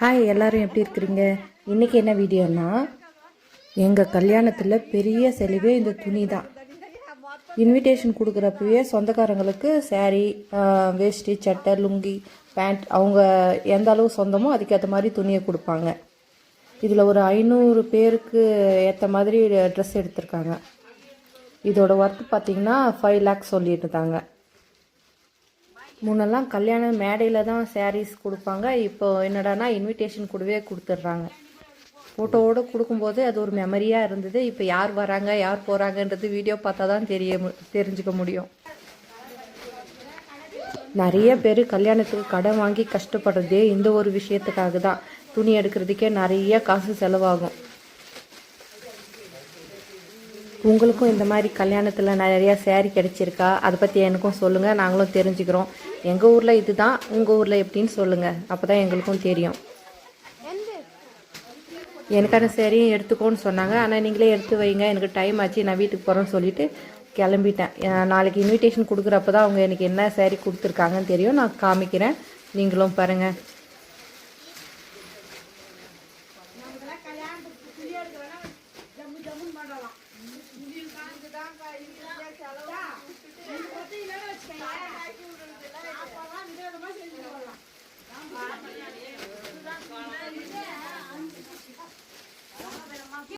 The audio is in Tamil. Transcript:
ஹாய் எல்லோரும் எப்படி இருக்கிறீங்க? இன்றைக்கி என்ன வீடியோனா எங்கள் கல்யாணத்தில் பெரிய செலவே இந்த துணி தான். இன்விடேஷன் கொடுக்குறப்பவே சொந்தக்காரங்களுக்கு சேரீ வேஷ்டி சட்டை லுங்கி பேண்ட் அவங்க எந்த அளவு சொந்தமோ அதுக்கேற்ற மாதிரி துணியை கொடுப்பாங்க. இதில் ஒரு ஐநூறு பேருக்கு ஏற்ற மாதிரி ட்ரெஸ் எடுத்திருக்காங்க. இதோட ஒர்க் பார்த்தீங்கன்னா ஃபைவ் லேக்ஸ் சொல்லியிருந்தாங்க முன்னெல்லாம் கல்யாண மேடையில் தான் சாரீஸ் கொடுப்பாங்க. இப்போ என்னடானா இன்விடேஷன் கூடவே கொடுத்துட்றாங்க. ஃபோட்டோவோடு கொடுக்கும்போது அது ஒரு மெமரியாக இருந்தது. இப்போ யார் வராங்க யார் போகிறாங்கன்றது வீடியோ பார்த்தா தான் தெரிய மு- தெரிஞ்சுக்க முடியும். நிறைய பேர் கல்யாணத்துக்கு கடன் வாங்கி கஷ்டப்படுறதே இந்த ஒரு விஷயத்துக்காக தான். துணி எடுக்கிறதுக்கே நிறைய காசு செலவாகும். உங்களுக்கும் இந்த மாதிரி கல்யாணத்தில் நிறையா சேரீ கிடச்சிருக்கா? அதை பற்றி எனக்கும் சொல்லுங்கள் நாங்களும் தெரிஞ்சுக்கிறோம். எங்கள் ஊரில் இதுதான் உங்கள் ஊரில் எப்படின்னு சொல்லுங்கள் அப்போ தான் எங்களுக்கும் தெரியும் எனக்கான சேரீயும் எடுத்துக்கோன்னு சொன்னாங்க ஆனால் நீங்களே எடுத்து வைங்க எனக்கு டைம் ஆச்சு நான் வீட்டுக்கு போகிறேன்னு சொல்லிட்டு கிளம்பிட்டேன் நாளைக்கு இன்விடேஷன் கொடுக்குறப்ப தான் அவங்க எனக்கு என்ன சேரீ கொடுத்துருக்காங்கன்னு தெரியும் நான் காமிக்கிறேன் நீங்களும் பாருங்கள்